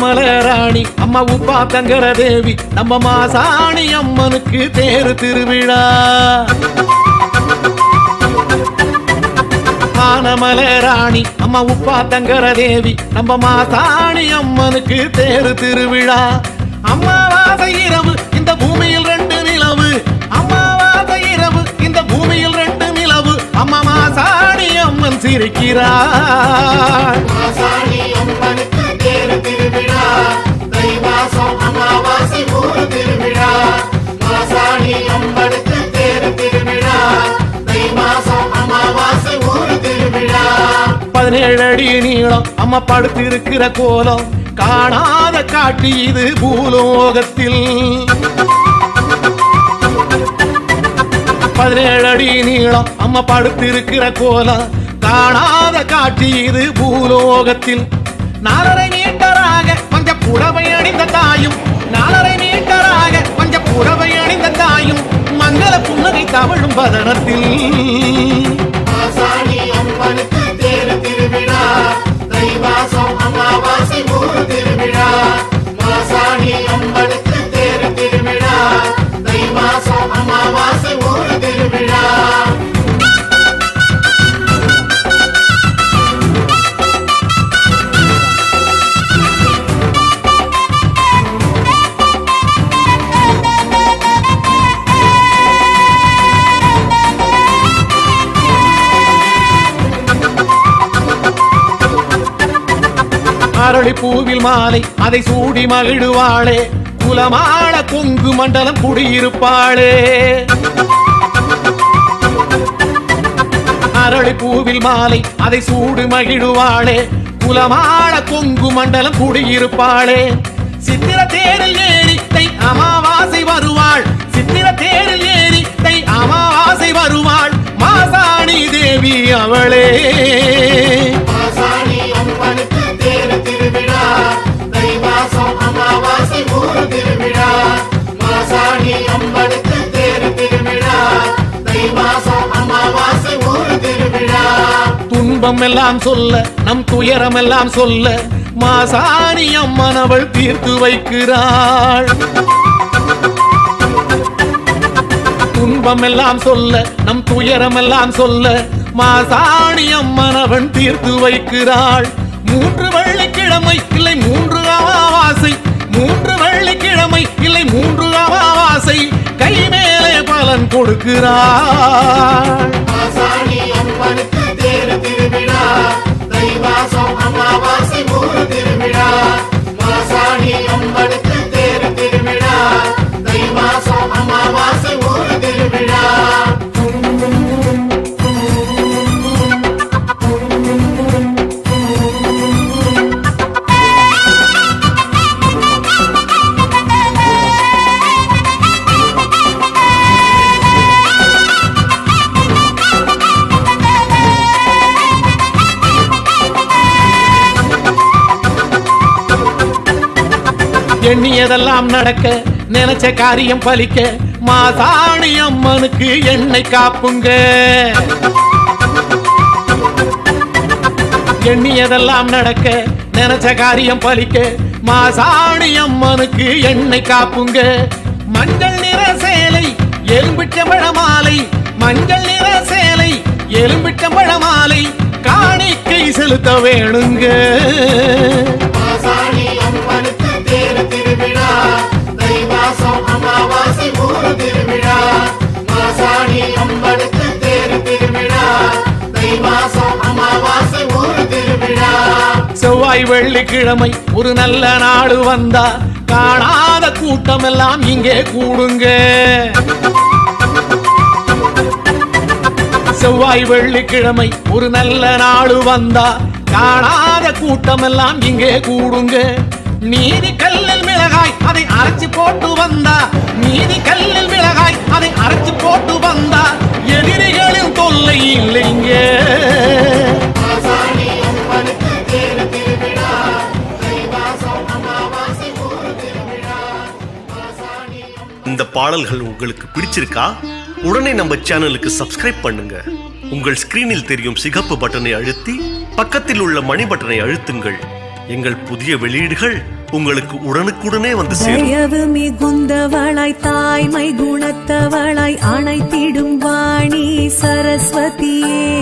மலராணி அம்மா உப்பா தங்கர தேவி நம்ம மாசாணி அம்மனுக்கு தேரு திருவிழா. ஆனமல அம்மா உப்பா தங்கர தேவி நம்ம மாசாணி அம்மனுக்கு தேரு திருவிழா. அம்மாவாசை இரவு இந்த பூமியில் ரெண்டு நிலவு. அம்மாவாசை இரவு இந்த பூமியில் ரெண்டு நிலவு. அம்மா மாசாணி அம்மன் சிரிக்கிறார். பதினேழடி நீளம். அம்மா படுத்து இருக்கிற கோலம். காணாத காட்டி இது பூலோகத்தில். பதினேழடி நீளம். அம்மா படுத்து இருக்கிற கோலம். காணாத காட்சி இது பூலோகத்தில். நாலரை மீட்டராக பஞ்ச புடவை அணிந்த தாயும் நாலரை மீட்டராக பஞ்ச புடவை அணிந்த தாயும் மங்கள புன்னகை தவழும் பதனத்தில் மாசாணி அம்மனுக்கு அரளி பூவில் மாலை அதை சூடி மகிழ்வாளே. குலமாள கொங்கு மண்டலம் குடியிருப்பாளே. அரளி பூவில் மாலை அதை சூடு மகிழ்வாளே. குலமாள கொங்கு மண்டலம் குடியிருப்பாளே. சித்திர தேரில் ஏறித்தை அமாவாசை வருவாள். சித்திர தேரில் ஏறித்தை அமாவாசை வருவாள். மாசாணி தேவி அவளே. துன்பம் எல்லாம் சொல்ல நம் துயரம் எல்லாம் சொல்ல மாசாணி அம்மன் அவள் தீர்த்து வைக்கிறாள். துன்பம் எல்லாம் சொல்ல நம் துயரம் எல்லாம் சொல்ல மாசாணி அம்மன் அவன் தீர்த்து வைக்கிறாள். மூன்று வெள்ளிக்கிழமை இல்லை மூன்று அமாவாசை மூன்று வெள்ளிக்கிழமை இல்லை மூன்று அமாவாசை கை மேலே பலன் கொடுக்கிறாள். எண்ணியதெல்லாம் நடக்க நினைச்ச காரியம் பலிக்க மாதாணி அம்மனுக்கு என்னை காப்புங்க. எண்ணியதெல்லாம் நடக்க நினைச்ச காரியம் பலிக்க மாசாணி அம்மனுக்கு என்னை காப்புங்க. மஞ்சள் நிற சேலை எலும்பிச்சம்பழ மாலை. மஞ்சள் நிற சேலை எலும்பிச்சம்பழ மாலை. காணிக்கை செலுத்த வேணுங்க. திருவிழா. மாசாணி அம்படுத்து தேரு திருவிழா. தை மாசம் அமாவாசை ஒரு திருவிழா. செவ்வாய் வெள்ளிக்கிழமை ஒரு நல்ல நாடு வந்தா காணாத கூட்டம் எல்லாம் இங்கே கூடுங்க. செவ்வாய் வெள்ளிக்கிழமை ஒரு நல்ல நாடு வந்தா காணாத கூட்டம் எல்லாம் இங்கே கூடுங்க. நீதி கல்லில் மிளகாய் அதை அரைச்சு போட்டு வந்தா. நீதி கல்லில் மிளகாய் அதை அரைச்சு போட்டு வந்தா. எதிரிகளின் தொல்லை இல்லைங்க. இந்த பாடல்கள் உங்களுக்கு பிடிச்சிருக்கா? உடனே நம்ம சேனலுக்கு சப்ஸ்கிரைப் பண்ணுங்க. உங்கள் ஸ்கிரீனில் தெரியும் சிகப்பு பட்டனை அழுத்தி பக்கத்தில் உள்ள மணி பட்டனை அழுத்துங்கள். எங்கள் புதிய வெளியீடுகள் உங்களுக்கு உடனுக்குடனே வந்து சேரும். மிகுந்தவளாய் தாய்மை குணத்தவளாய் அணைத்திடும் வாணி சரஸ்வதியே.